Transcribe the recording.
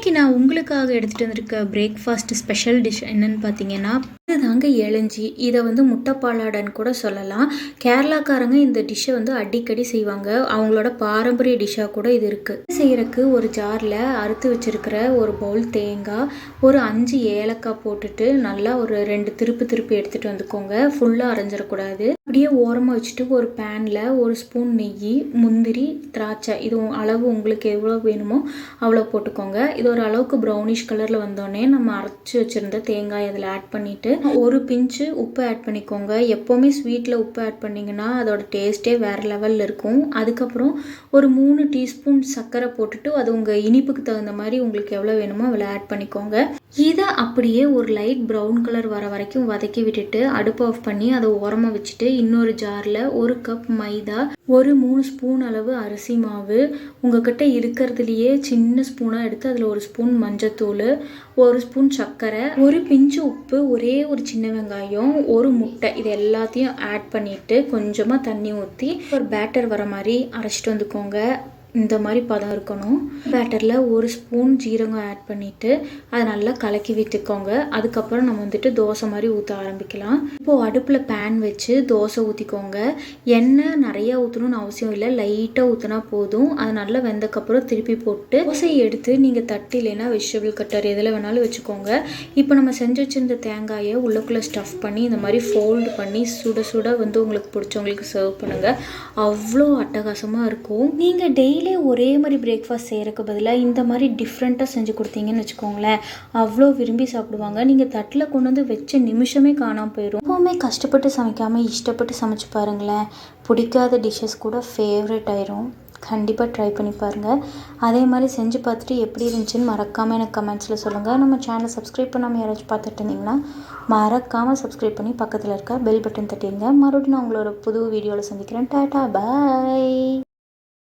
இன்றைக்கி நான் உங்களுக்காக எடுத்துகிட்டு வந்திருக்க பிரேக்ஃபாஸ்ட் ஸ்பெஷல் டிஷ் என்னன்னு பார்த்தீங்கன்னா இதுதாங்க இளஞ்சி இதை வந்து முட்டைப்பாலாடன்னு கூட சொல்லலாம். கேரளாக்காரங்க இந்த டிஷ்ஷை வந்து அடிக்கடி செய்வாங்க. அவங்களோட பாரம்பரிய டிஷ்ஷாக கூட இது இருக்குது செய்கிறக்கு ஒரு ஜாரில் அறுத்து வச்சிருக்கிற ஒரு பவுல் தேங்காய் ஒரு அஞ்சு ஏலக்காய் போட்டுட்டு நல்லா ஒரு ரெண்டு திருப்பு திருப்பி எடுத்துகிட்டு வந்துக்கோங்க. ஃபுல்லாக அரைஞ்சிடக்கூடாது. அப்படியே ஓரமாக வச்சுட்டு ஒரு பேனில் ஒரு ஸ்பூன் நெய் முந்திரி திராட்சை. இது அளவு உங்களுக்கு எவ்வளோ வேணுமோ அவ்வளோ போட்டுக்கோங்க. இது ஒரு அளவுக்கு ப்ரௌனிஷ் கலரில் வந்தோடனே நம்ம அரைச்சி வச்சுருந்த தேங்காய் அதில் ஆட் பண்ணிவிட்டு ஒரு பிஞ்சு உப்பு ஆட் பண்ணிக்கோங்க. எப்போவுமே ஸ்வீட்டில் உப்பு ஆட் பண்ணிங்கன்னா அதோட டேஸ்ட்டே வேறு லெவலில் இருக்கும். அதுக்கப்புறம் ஒரு மூணு டீஸ்பூன் சர்க்கரை போட்டுட்டு அது உங்கள் இனிப்புக்கு தகுந்த மாதிரி உங்களுக்கு எவ்வளோ வேணுமோ அவ்வளோ ஆட் பண்ணிக்கோங்க. இதை அப்படியே ஒரு லைட் ப்ரௌன் கலர் வர வரைக்கும் வதக்கி விட்டுட்டு அடுப்பு ஆஃப் பண்ணி அதை ஓரமாக வச்சுட்டு இன்னொரு ஜாரில் ஒரு கப் மைதா ஒரு மூணு ஸ்பூன் அளவு அரிசி மாவு. உங்ககிட்ட இருக்கிறதுலையே சின்ன ஸ்பூனாக எடுத்து அதில் ஒரு ஸ்பூன் மஞ்சத்தூள் ஒரு ஸ்பூன் சர்க்கரை ஒரு பிஞ்சு உப்பு ஒரே ஒரு சின்ன வெங்காயம் ஒரு முட்டை. இது எல்லாத்தையும் ஆட் பண்ணிவிட்டு கொஞ்சமாக தண்ணி ஊற்றி ஒரு பேட்டர் வர மாதிரி அரைச்சிட்டு வந்துக்கோங்க. இந்த மாதிரி பதம் இருக்கணும். பேட்டரில் ஒரு ஸ்பூன் ஜீரகம் ஆட் பண்ணிவிட்டு அதை நல்லா கலக்கி விட்டுக்கோங்க. அதுக்கப்புறம் நம்ம வந்துட்டு தோசை மாதிரி ஊற்ற ஆரம்பிக்கலாம். இப்போது அடுப்பில் பேன் வச்சு தோசை ஊற்றிக்கோங்க எண்ணெய் நிறையா ஊற்றணும்னு அவசியம் இல்லை. லைட்டாக ஊற்றினா போதும். அது நல்லா வெந்தக்கப்புறம் திருப்பி போட்டு தோசையை எடுத்து நீங்கள் தட்டு இல்லைன்னா வெஜிடபிள் கட்டர் எதில் வேணாலும் வச்சுக்கோங்க. இப்போ நம்ம செஞ்சு வச்சுருந்த தேங்காயை உள்ளக்குள்ளே ஸ்டஃப் பண்ணி இந்த மாதிரி ஃபோல்டு பண்ணி சுட சுட வந்து உங்களுக்கு பிடிச்சவங்களுக்கு சர்வ் பண்ணுங்கள் அவ்வளோ அட்டகாசமாக இருக்கும். நீங்கள் டெய்லி ஒரே மாதிரி பிரேக்ஃபாஸ்ட் செய்கிறக்கு பதிலாக இந்த மாதிரி டிஃப்ரெண்ட்டாக செஞ்சு கொடுத்தீங்கன்னு வச்சுக்கோங்களேன். அவ்வளோ விரும்பி சாப்பிடுவாங்க. நீங்கள் தட்டில் கொண்டு வந்து வச்ச நிமிஷமே காணாமல் போயிடும் ரொம்பவுமே கஷ்டப்பட்டு சமைக்காமல் இஷ்டப்பட்டு சமைச்சு பாருங்களேன். பிடிக்காத டிஷ்ஷஸ் கூட ஃபேவரட் ஆயிரும். கண்டிப்பாக ட்ரை பண்ணி பாருங்கள் அதே மாதிரி செஞ்சு பார்த்துட்டு எப்படி இருந்துச்சுன்னு மறக்காமல் எனக்கு கமெண்ட்ஸில் சொல்லுங்கள் நம்ம சேனலை சப்ஸ்கிரைப் பண்ணாமல் யாராச்சும் பார்த்துட்டு இருந்தீங்கன்னா மறக்காமல் சப்ஸ்கிரைப் பண்ணி பக்கத்தில் இருக்க பெல் பட்டன் தட்டிடுங்க. மறுபடியும் நான் உங்களோட புது வீடியோவில் சந்திக்கிறேன். டாட்டா பாய்